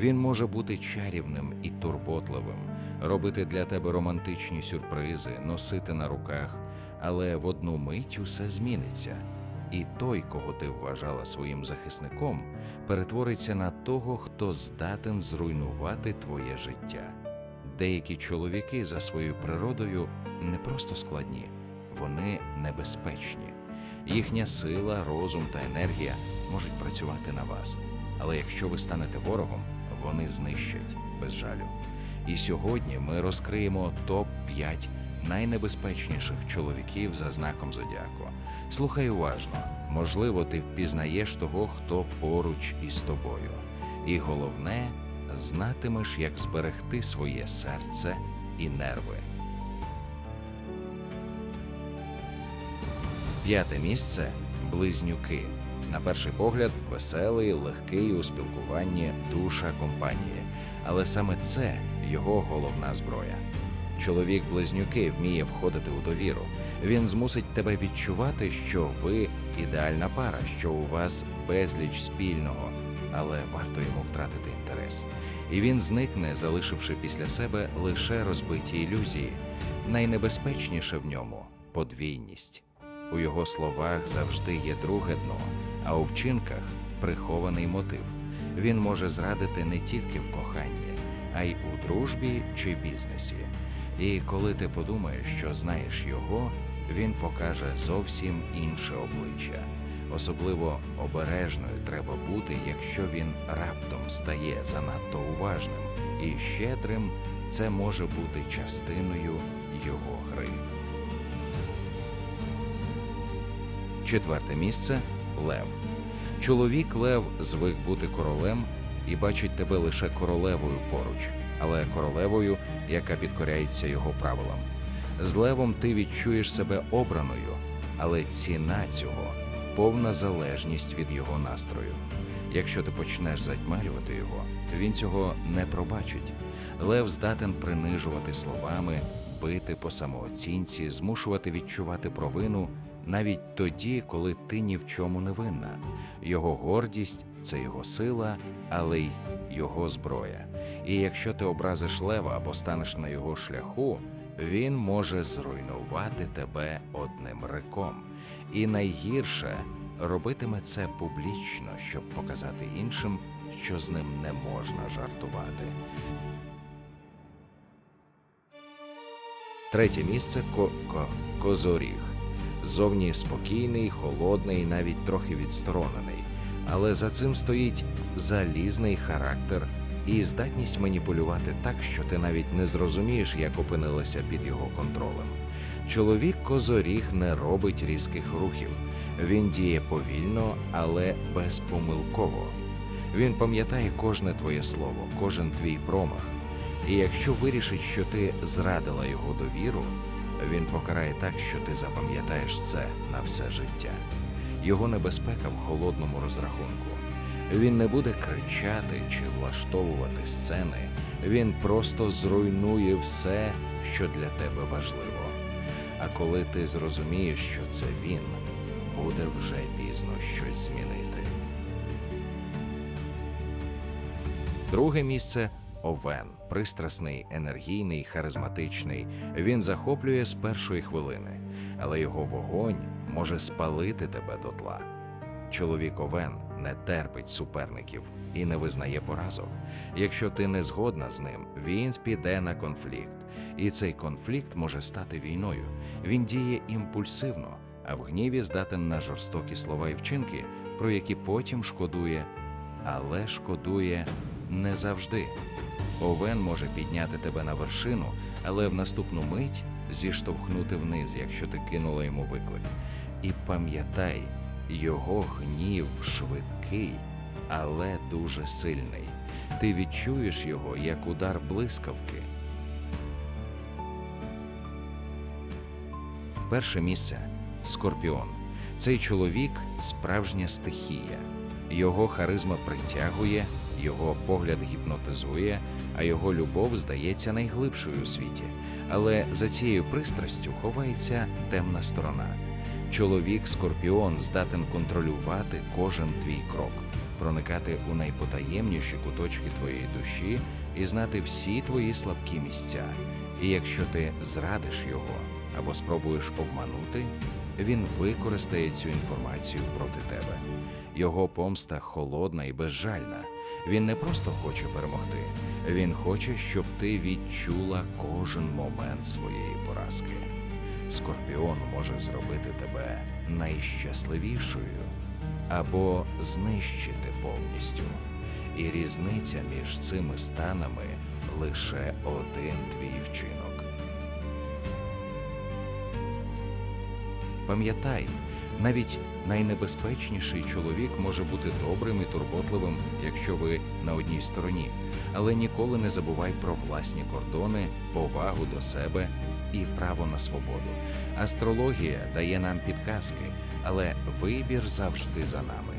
Він може бути чарівним і турботливим, робити для тебе романтичні сюрпризи, носити на руках, але в одну мить усе зміниться. І той, кого ти вважала своїм захисником, перетвориться на того, хто здатен зруйнувати твоє життя. Деякі чоловіки за своєю природою не просто складні, вони небезпечні. Їхня сила, розум та енергія можуть працювати на вас. Але якщо ви станете ворогом, вони знищать без жалю. І сьогодні ми розкриємо топ 5 найнебезпечніших чоловіків за знаком зодіаку. Слухай уважно, можливо, ти впізнаєш того, хто поруч із тобою. І головне, знатимеш, як зберегти своє серце і нерви. П'яте місце близнюки. На перший погляд, веселий, легкий у спілкуванні, душа компанії. Але саме це його головна зброя. Чоловік близнюки вміє входити у довіру. Він змусить тебе відчувати, що ви ідеальна пара, що у вас безліч спільного, але варто йому втратити інтерес. І він зникне, залишивши після себе лише розбиті ілюзії. Найнебезпечніше в ньому подвійність. У його словах завжди є друге дно, а у вчинках прихований мотив. Він може зрадити не тільки в коханні, а й у дружбі чи бізнесі. І коли ти подумаєш, що знаєш його, він покаже зовсім інше обличчя. Особливо обережною треба бути, якщо він раптом стає занадто уважним і щедрим, це може бути частиною його гри. Четверте місце Лев. Чоловік Лев звик бути королем і бачить тебе лише королевою поруч, але королевою, яка підкоряється його правилам. З левом ти відчуєш себе обраною, але ціна цього повна залежність від його настрою. Якщо ти почнеш затьмарювати його, він цього не пробачить. Лев здатен принижувати словами, бити по самооцінці, змушувати відчувати провину навіть тоді, коли ти ні в чому не винна. Його гордість це його сила, але й його зброя. І якщо ти образиш лева або станеш на його шляху, він може зруйнувати тебе одним риком. І найгірше робитиме це публічно, щоб показати іншим, що з ним не можна жартувати. Третє місце ко- ко- козоріг. Зовні спокійний, холодний, навіть трохи відсторонений. Але за цим стоїть залізний характер і здатність маніпулювати так, що ти навіть не зрозумієш, як опинилася під його контролем. Чоловік козоріг не робить різких рухів. Він діє повільно, але безпомилково. Він пам'ятає кожне твоє слово, кожен твій промах. І якщо вирішить, що ти зрадила його довіру, він покарає так, що ти запам'ятаєш це на все життя. Його небезпека в холодному розрахунку. Він не буде кричати чи влаштовувати сцени. Він просто зруйнує все, що для тебе важливо. А коли ти зрозумієш, що це він, буде вже пізно щось змінити. Друге місце Овен. Пристрасний, енергійний, харизматичний. Він захоплює з першої хвилини, але його вогонь може спалити тебе дотла. Чоловік Овен не терпить суперників і не визнає поразок. Якщо ти не згодна з ним, він піде на конфлікт, і цей конфлікт може стати війною. Він діє імпульсивно, а в гніві здатен на жорстокі слова і вчинки, про які потім шкодує, але шкодує не завжди. Овен може підняти тебе на вершину, але в наступну мить зіштовхнути вниз, якщо ти кинула йому виклик. І пам'ятай, його гнів швидкий, але дуже сильний. Ти відчуєш його як удар блискавки. Перше місце Скорпіон. Цей чоловік справжня стихія. Його харизма притягує, його погляд гіпнотизує, а його любов здається найглибшою у світі. Але за цією пристрастю ховається темна сторона. Чоловік Скорпіон здатен контролювати кожен твій крок. проникати у найпотаємніші куточки твоєї душі і знати всі твої слабкі місця. І якщо ти зрадиш його або спробуєш обманути, він використає цю інформацію проти тебе. Його помста холодна і безжальна. Він не просто хоче перемогти, він хоче, щоб ти відчула кожен момент своєї поразки. Скорпіон може зробити тебе найщасливішою або знищити повністю. І різниця між цими станами лише один твій вчинок. Пам'ятай, навіть найнебезпечніший чоловік може бути добрим і турботливим, якщо ви на одній стороні, але ніколи не забувай про власні кордони, повагу до себе і право на свободу. Астрологія дає нам підказки, але вибір завжди за нами.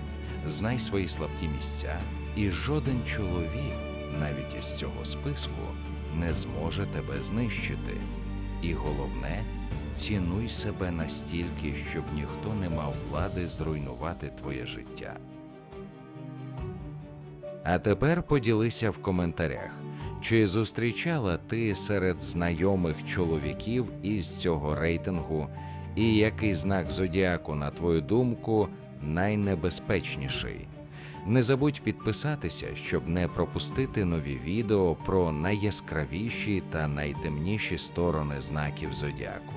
Знай свої слабкі місця, і жоден чоловік, навіть із цього списку, не зможе тебе знищити. І головне, цінуй себе настільки, щоб ніхто не мав влади зруйнувати твоє життя. А тепер поділися в коментарях, чи зустрічала ти серед знайомих чоловіків із цього рейтингу, і який знак зодіаку, на твою думку, найнебезпечніший. Не забудь підписатися, щоб не пропустити нові відео про найяскравіші та найтемніші сторони знаків зодіаку.